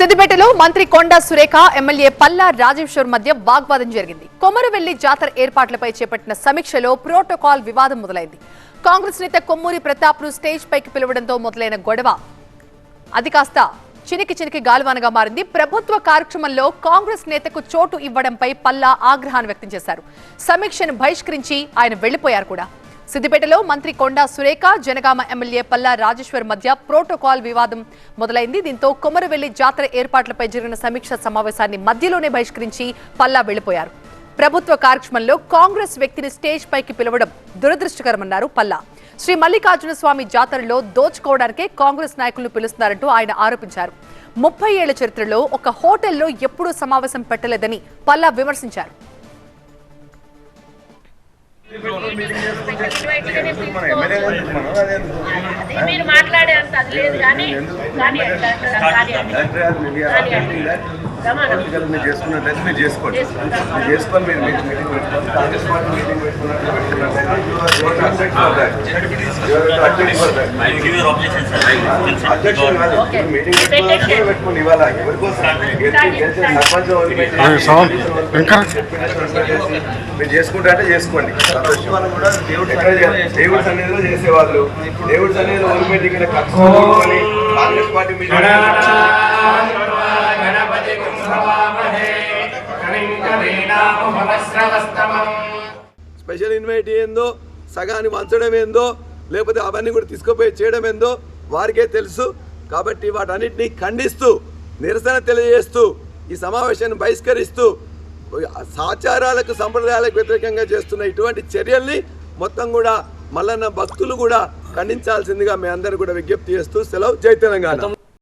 సిద్దిపేటలో మంత్రి కొండా సురేఖ ఎమ్మెల్యే పల్లా రాజేశ్వర్ మధ్య వాగ్వాదం జరిగింది. కొమరవెల్లి జాతర ఏర్పాట్లపై చేపట్టిన సమీక్షలో ప్రోటోకాల్ వివాదం మొదలైంది. కాంగ్రెస్ నేత కొమ్మూరి ప్రతాప్ను స్టేజ్ పైకి పిలవడంతో మొదలైన గొడవ అది కాస్త చినికి చినికి గాలివానగా మారింది. ప్రభుత్వ కార్యక్రమంలో కాంగ్రెస్ నేతకు చోటు ఇవ్వడంపై పల్లా ఆగ్రహాన్ని వ్యక్తం చేశారు. సమీక్షను బహిష్కరించి ఆయన వెళ్ళిపోయారు కూడా. సిద్దిపేటలో మంత్రి కొండా సురేఖ జనగామ ఎమ్మెల్యే పల్లా రాజేశ్వర్ మధ్య ప్రోటోకాల్ వివాదం మొదలైంది. దీంతో కొమరవెల్లి జాతర ఏర్పాట్లపై జరిగిన సమీక్ష సమావేశాన్ని మధ్యలోనే బహిష్కరించి పల్లా వెళ్ళిపోయారు ప్రభుత్వ కార్యక్రమంలో కాంగ్రెస్ వ్యక్తిని స్టేజ్ పైకి పిలవడం దురదృష్టకరమన్నారు పల్లా. శ్రీ మల్లికార్జున స్వామి జాతరలో దోచుకోవడానికే కాంగ్రెస్ నాయకులను పిలుస్తున్నారంటూ ఆయన ఆరోపించారు. ముప్పై ఏళ్ళ చరిత్రలో ఒక హోటల్లో ఎప్పుడూ సమావేశం పెట్టలేదని పల్లా విమర్శించారు. మీరు మాట్లాడే అంత అది లేదు కానీ కానీ ఎట్లా అంటారా? కానీ అంటే. సమానం. మీరు చేసుకున్నట్లయితే మీరు చేసుకోండి. మీరు చేసుకొని మీరు మీటింగ్ మీటింగ్ పెట్టుకోండి. కాంగ్రెస్ పార్టీ మీటింగ్ పెట్టుకున్నట్టు అధ్యక్షుడు కాదు Okay. మీటింగ్ పెట్టుకున్నట్టు పెట్టుకోండి ఇవాళ ఎవరి కోసం సర్పంచ్ వాళ్ళు మీటింగ్ మీరు చేసుకుంటే అంటే చేసుకోండి? దేవుడి సన్నిధిలో చేసేవాళ్ళు. దేవుడి సన్నిధిలో పెట్టుకొని కాంగ్రెస్ పార్టీ స్పెషల్ ఇన్వైట్ ఏందో సగాన్ని వంచడం ఏందో లేకపోతే అవన్నీ కూడా తీసుకుపోయి చేయడం ఏందో వారికే తెలుసు. కాబట్టి వాటన్నిటిని ఖండిస్తూ నిరసన తెలియజేస్తూ ఈ సమావేశాన్ని బహిష్కరిస్తూ సాచారాలకు సంప్రదాయాలకు వ్యతిరేకంగా చేస్తున్న ఇటువంటి చర్యల్ని మొత్తం కూడా మల్లన్న భక్తులు కూడా ఖండించాల్సిందిగా మీ అందరూ కూడా విజ్ఞప్తి చేస్తూ సెలవు జై తెలంగాణ.